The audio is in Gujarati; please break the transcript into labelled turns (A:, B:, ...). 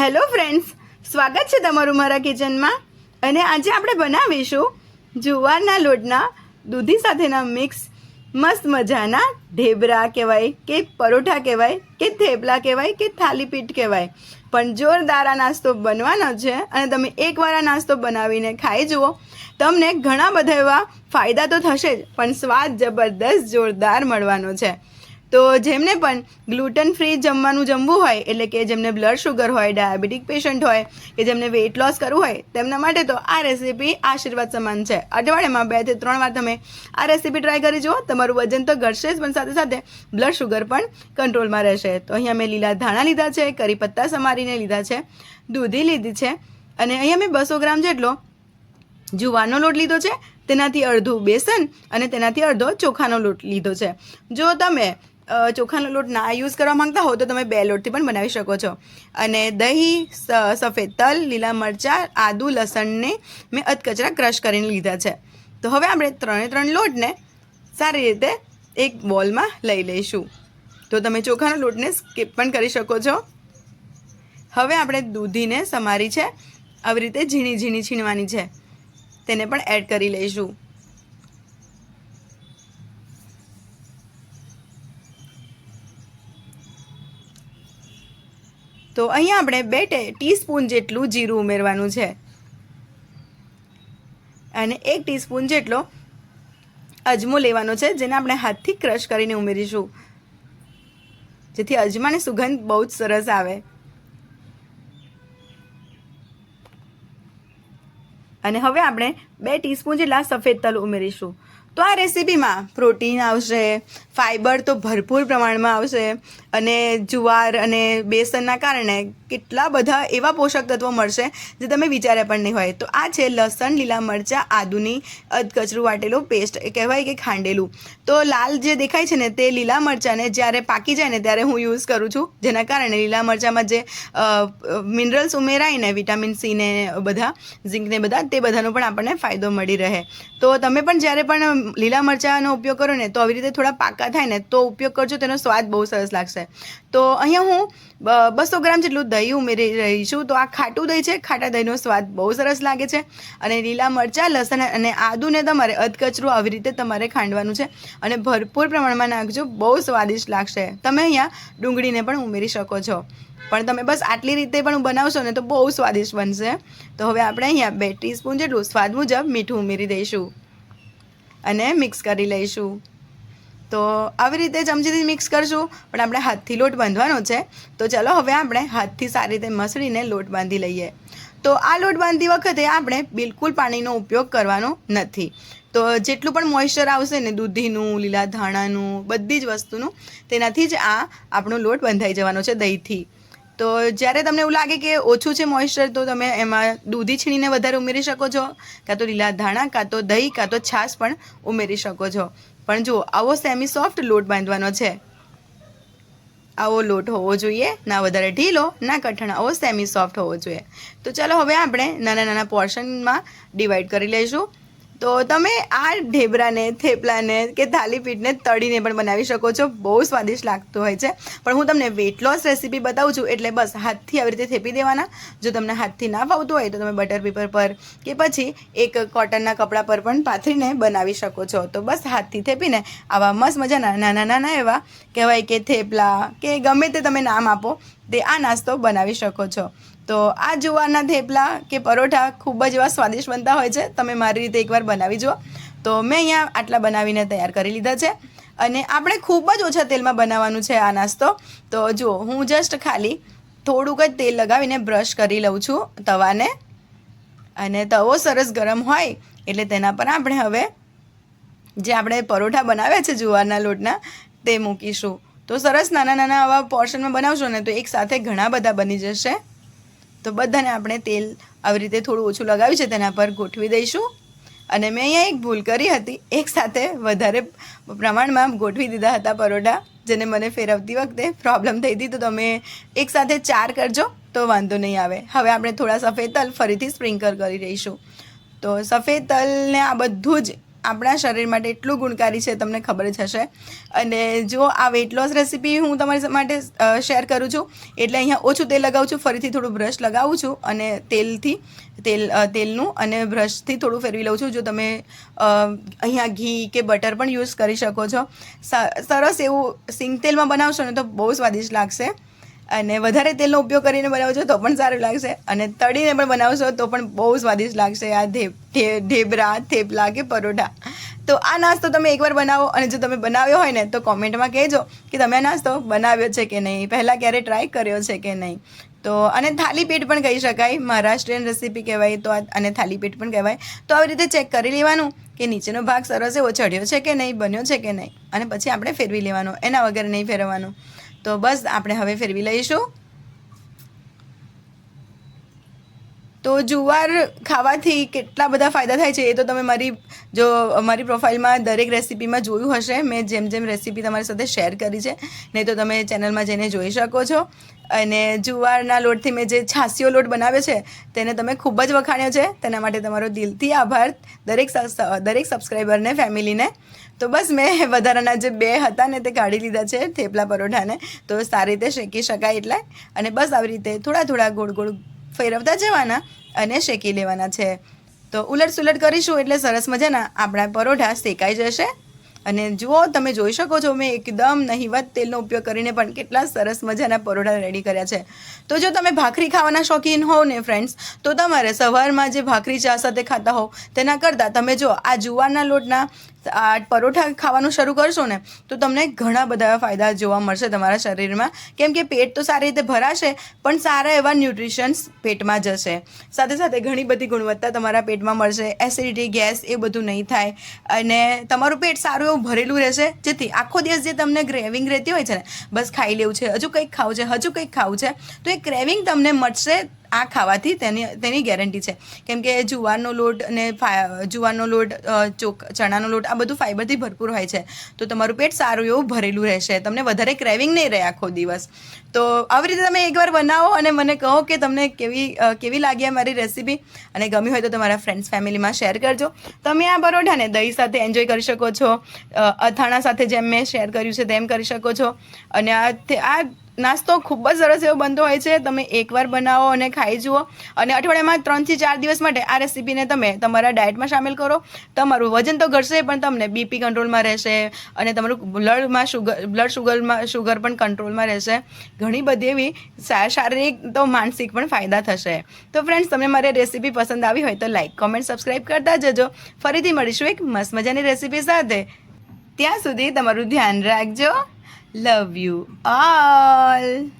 A: હેલો ફ્રેન્ડ્સ, સ્વાગત છે તમારું મારા કિચનમાં. અને આજે આપણે બનાવીશું જુવારના લોટના દૂધી સાથેના મિક્સ, મસ્ત મજાના ઢેબરા કહેવાય કે પરોઠા કહેવાય કે થેપલા કહેવાય કે થાલીપીઠ કહેવાય. પણ જોરદાર આ નાસ્તો બનવાનો છે અને તમે એકવાર આ નાસ્તો બનાવીને ખાઈ જુઓ. તમને ઘણા બધા એવા ફાયદા તો થશે જ, પણ સ્વાદ જબરદસ્ત જોરદાર મળવાનો છે. તો જેમને પણ ગ્લુટન ફ્રી જમવાનું જમવું હોય, એટલે કે જેમને બ્લડ શુગર હોય ડાયાબિટીક પેશન્ટ હોય, કે જેમને વેઇટ લોસ કરવું હોય, તેમના માટે તો આ રેસીપી આશીર્વાદ સમાન છે. અઠવાડિયામાં બેથી ત્રણ વાર તમે આ રેસીપી ટ્રાય કરી જુઓ. તમારું વજન તો ઘટશે જ, પણ સાથે સાથે બ્લડ શુગર પણ કંટ્રોલમાં રહેશે. તો અહીંયા મેં લીલા ધાણા લીધા છે, કરી પત્તા સમારીને લીધા છે, દૂધી લીધી છે, અને અહીંયા મેં બસો ગ્રામ જેટલો જુવારનો લોટ લીધો છે, તેનાથી અડધું બેસન અને તેનાથી અડધો ચોખાનો લોટ લીધો છે. જો તમે ચોખાનો લોટ ના યુઝ કરવા માંગતા હો તો તમે બે લોટથી પણ બનાવી શકો છો. અને દહીં સફેદ તલ, લીલા મરચાં, આદુ, લસણને મેં અધકચરા ક્રશ કરીને લીધા છે. તો હવે આપણે ત્રણે ત્રણ લોટને સારી રીતે એક બોલમાં લઈ લઈશું. તો તમે ચોખાનો લોટને સ્કીપ પણ કરી શકો છો. હવે આપણે દૂધીને સમારી છે. આવી રીતે ઝીણી ઝીણી છીણવાની છે. તેને પણ એડ કરી લઈશું. તો અહીંયા આપણે બે ટીસ્પૂન જેટલું જીરું ઉમેરવાનું છે. અને એક ટીસ્પૂન જેટલો અજમો લેવાનો છે, જેને આપણે હાથથી ક્રશ કરીને ઉમેરીશું. જેથી અજમાની સુગંધ બહુ જ સરસ આવે. અને હવે આપણે બે ટીસ્પૂન જેટલા સફેદ તલ ઉમેરીશું. તો આ રેસીપીમાં પ્રોટીન આવશે ફાઇબર તો ભરપૂર પ્રમાણમાં આવશે અને જુવાર અને બેસનના કારણે કેટલા બધા એવા પોષક તત્વો મળશે જે તમે વિચાર્યા પણ નહીં હોય. તો આ છે લસણ, લીલા મરચાં, આદુની અધકચરું વાટેલું પેસ્ટ. એ કહેવાય કે ખાંડેલું. તો લાલ જે દેખાય છે ને તે લીલા મરચાંને જ્યારે પાકી જાય ને ત્યારે હું યુઝ કરું છું. જેના કારણે લીલા મરચાંમાં જે મિનરલ્સ ઉમેરાય ને વિટામિન સી ને બધા, ઝીંક ને બધા, તે બધાનો પણ આપણને ફાયદો મળી રહે. તો તમે પણ જ્યારે પણ લીલા મરચાંનો ઉપયોગ કરો ને તો આવી રીતે થોડા પાકા થાય ને તો ઉપયોગ કરજો. તેનો સ્વાદ બહુ સરસ લાગશે. તો અહીંયા હું બસો ગ્રામ જેટલું દહીં ઉમેરી રહી છું. તો આ ખાટું દહીં છે, ખાટા દહીંનો સ્વાદ બહુ સરસ લાગે છે. અને લીલા મરચાં, લસણ અને આદુને તમારે અધકચરું આવી રીતે તમારે ખાંડવાનું છે. અને ભરપૂર પ્રમાણમાં નાખજો, બહુ સ્વાદિષ્ટ લાગશે. તમે અહીંયા ડુંગળીને પણ ઉમેરી શકો છો. પણ તમે બસ આટલી રીતે પણ બનાવશો ને તો બહુ સ્વાદિષ્ટ બનશે. તો હવે આપણે અહીંયા બે ટીસ્પૂન જેટલું સ્વાદ મુજબ મીઠું ઉમેરી દઈશું. અને મિક્સ કરી લઈશું. તો આવી રીતે ચમચીથી મિક્સ કરશું, પણ આપણે હાથથી લોટ બાંધવાનો છે. તો ચાલો હવે આપણે હાથથી સારી રીતે મસળીને લોટ બાંધી લઈએ. તો આ લોટ બાંધતી વખતે આપણે બિલકુલ પાણીનો ઉપયોગ કરવાનો નથી. તો જેટલું પણ મોઇશ્ચર આવશે ને દૂધીનું, લીલા ધાણાનું, બધી જ વસ્તુનું, તેનાથી જ આ આપણો લોટ બંધાઈ જવાનો છે દહીંથી. તો જ્યારે તમને એવું લાગે કે ઓછું છે મોઇશ્ચર તો તમે એમાં દૂધી છીણીને વધારે ઉમેરી શકો છો, કાં તો લીલા ધાણા, કાં તો દહીં, કાં તો છાશ પણ ઉમેરી શકો છો. પણ જુઓ, આવો સેમી સોફ્ટ લોટ બાંધવાનો છે. આવો લોટ હોવો જોઈએ, ના વધારે ઢીલો, ના કઠણ, આવો સેમી સોફ્ટ હોવો જોઈએ. તો ચાલો હવે આપણે નાના નાના પોર્શનમાં ડિવાઈડ કરી લઈશું. તો તમે આ ઢેબરાને, થેપલાને કે થાલીપીઠને તળીને પણ બનાવી શકો છો. બહુ સ્વાદિષ્ટ લાગતું હોય છે. પણ હું તમને વેટ લોસ રેસીપી બતાવું છું એટલે બસ હાથથી આવી રીતે થેપી દેવાના. જો તમને હાથથી ના ફાવતું હોય તો તમે બટર પેપર પર કે પછી એક કોટનના કપડા પર પણ પાથરીને બનાવી શકો છો. તો બસ હાથથી થેપીને આવા મસ્ત મજાના નાના નાના એવા કહેવાય કે થેપલા કે ગમે તે તમે નામ આપો તે આ નાસ્તો બનાવી શકો છો. તો આ જુવારના થેપલા કે પરોઠા ખૂબ જ એવા સ્વાદિષ્ટ બનતા હોય છે. તમે મારી રીતે એકવાર બનાવી જુઓ. તો મેં અહીંયા આટલા બનાવીને તૈયાર કરી લીધા છે. અને આપણે ખૂબ જ ઓછા તેલમાં બનાવવાનું છે આ નાસ્તો. તો જુઓ, હું જસ્ટ ખાલી થોડુંક જ તેલ લગાવીને બ્રશ કરી લઉં છું તવાને. અને તવો સરસ ગરમ હોય એટલે તેના પર આપણે હવે જે આપણે પરોઠા બનાવ્યા છે જુવારના લોટના, તે મૂકીશું. તો સરસ નાના નાના આવા પોર્શનમાં બનાવશો ને તો એક સાથે ઘણા બધા બની જશે. તો બધાને આપણે તેલ આવી રીતે થોડું ઓછું લગાવ્યું છે તેના પર ગોઠવી દઈશું. અને મેં અહીંયા એક ભૂલ કરી હતી. એક સાથે વધારે પ્રમાણમાં ગોઠવી દીધા હતા પરોઠા, જેને મને ફેરવતી વખતે પ્રોબ્લેમ થઈ હતી. તો તમે એક સાથે ચાર કરજો, તો વાંધો નહીં આવે. હવે આપણે થોડા સફેદ તલ ફરીથી સ્પ્રિંકલ કરી દઈશું. તો સફેદ તલને આ બધું જ આપણા શરીર માટે એટલું ગુણકારી છે, તમને ખબર જ હશે. અને જો આ વેઇટ લોસ રેસીપી હું તમારી માટે શેર કરું છું, એટલે અહીંયા ઓછું તેલ લગાવું છું, ફરીથી થોડું બ્રશ લગાવું છું અને તેલથી, તેલ તેલનું અને બ્રશથી થોડું ફેરવી લઉં છું. જો તમે અહીંયા ઘી કે બટર પણ યુઝ કરી શકો છો. સરસ એવું સિંગ તેલમાં બનાવશો ને તો બહુ સ્વાદિષ્ટ લાગશે. અને વધારે તેલનો ઉપયોગ કરીને બનાવશો તો પણ સારું લાગશે. અને તળીને પણ બનાવશો તો પણ બહુ સ્વાદિષ્ટ લાગશે. આ ઢેબરા થેપલા કે પરોઠા. તો આ નાસ્તો તમે એકવાર બનાવો અને જો તમે બનાવ્યો હોય ને તો કોમેન્ટમાં કહેજો કે તમે આ નાસ્તો બનાવ્યો છે કે નહીં. પહેલાં ક્યારે ટ્રાય કર્યો છે કે નહીં. તો, અને થાલીપેટ પણ કહી શકાય. મહારાષ્ટ્રીયન રેસીપી કહેવાય તો અને થાલીપેટ પણ કહેવાય. તો આવી રીતે ચેક કરી લેવાનું કે નીચેનો ભાગ સરસ એવો ચઢ્યો છે કે નહીં, બન્યો છે કે નહીં. અને પછી આપણે ફેરવી લેવાનો, એના વગર નહીં ફેરવવાનું. તો બસ આપણે હવે ફેરવી લઈશું. તો જુવાર ખાવાથી કેટલા બધા ફાયદા થાય છે એ તો તમે મારી, જો મારી પ્રોફાઇલમાં દરેક રેસીપીમાં જોયું હશે. મેં જેમ જેમ રેસીપી તમારી સાથે શેર કરી છે, નહીં તો તમે ચેનલમાં જઈને જોઈ શકો છો. અને જુવારના લોટથી મેં જે છાસીઓ લોટ બનાવ્યો છે, તેને તમે ખૂબ જ વખાણ્યો છે. તેના માટે તમારો દિલથી આભાર. દરેક દરેક સબસ્ક્રાઈબરને ફેમિલીને. તો બસ મેં વધારાના જે બે હતા ને તે કાઢી લીધા છે થેપલા પરોઠાને. તો સારી રીતે શેકી શકાય એટલે. અને બસ આવી રીતે થોડા થોડા ગોળ ગોળ ફેરવતા જવાના અને શેકી લેવાના છે. તો ઉલટ સુલટ કરીશું એટલે સરસ મજાના આપણા પરોઠા શેકાઈ જશે. અને જુઓ, તમે જોઈ શકો છો મેં એકદમ નહિવત તેલનો ઉપયોગ કરીને પણ કેટલા સરસ મજાના પરોઠા રેડી કર્યા છે. તો જો તમે ભાખરી ખાવાના શોખીન હોવ ને ફ્રેન્ડ્સ, તો તમારે સવારમાં જે ભાખરી ચા સાથે ખાતા હોવ, તેના કરતાં તમે જો આ જુવારના લોટના આ પરોઠા ખાવાનું શરૂ કરશો ને, તો તમને ઘણા બધા ફાયદા જોવા મળશે તમારા શરીરમાં. કેમ કે પેટ તો સારી રીતે ભરાશે, પણ સારા એવા ન્યુટ્રિશન્સ પેટમાં જશે. સાથે સાથે ઘણી બધી ગુણવત્તા તમારા પેટમાં મળશે, એસિડિટી, ગેસ એ બધું નહીં થાય, અને તમારું પેટ સારું એવું ભરેલું રહેશે. જેથી આખો દિવસ જે તમને ગ્રેવિંગ રહેતી હોય છે ને, બસ ખાઈ લેવું છે, હજુ કંઈક ખાવું છે, હજુ કંઈક ખાવું છે, તો એ ક્રેવિંગ તમને મળશે આ ખાવાથી તેની તેની ગેરંટી છે. કેમ કે જુવારનો લોટ અને જુવારનો લોટ ચોક, ચણાનો લોટ, આ બધું ફાઈબરથી ભરપૂર હોય છે. તો તમારું પેટ સારું એવું ભરેલું રહેશે. તમને વધારે ક્રેવિંગ નહીં રહે આખો દિવસ. તો આવી રીતે તમે એકવાર બનાવો અને મને કહો કે તમને કેવી કેવી લાગી આ મારી રેસીપી અને ગમી હોય તો તમારા ફ્રેન્ડ્સ ફેમિલીમાં શેર કરજો. તમે આ પરોઠાને દહીં સાથે એન્જોય કરી શકો છો. અથાણા સાથે જેમ મેં શેર કર્યું છે તેમ કરી શકો છો. અને આ આ નાસ્તો ખૂબ જ સરસ એવો બનતો હોય છે. તમે એકવાર બનાવો અને ખાઈ જુઓ. અને અઠવાડિયામાં ત્રણથી ચાર દિવસ માટે આ રેસીપીને તમે તમારા ડાયટમાં સામેલ કરો. તમારું વજન તો ઘટશે, પણ તમને બીપી કંટ્રોલમાં રહેશે અને તમારું બ્લડમાં શુગર, બ્લડ શુગરમાં, શુગર પણ કંટ્રોલમાં રહેશે. ઘણી બધી એવી શારીરિક તો માનસિક પણ ફાયદા થશે. તો ફ્રેન્ડ્સ તમને મારી રેસીપી પસંદ આવી હોય તો લાઈક કોમેન્ટ સબસ્ક્રાઈબ કરતા જજો. ફરીથી મળીશું એક મસ્ત મજાની રેસીપી સાથે. ત્યાં સુધી તમારું ધ્યાન રાખજો. Love you all.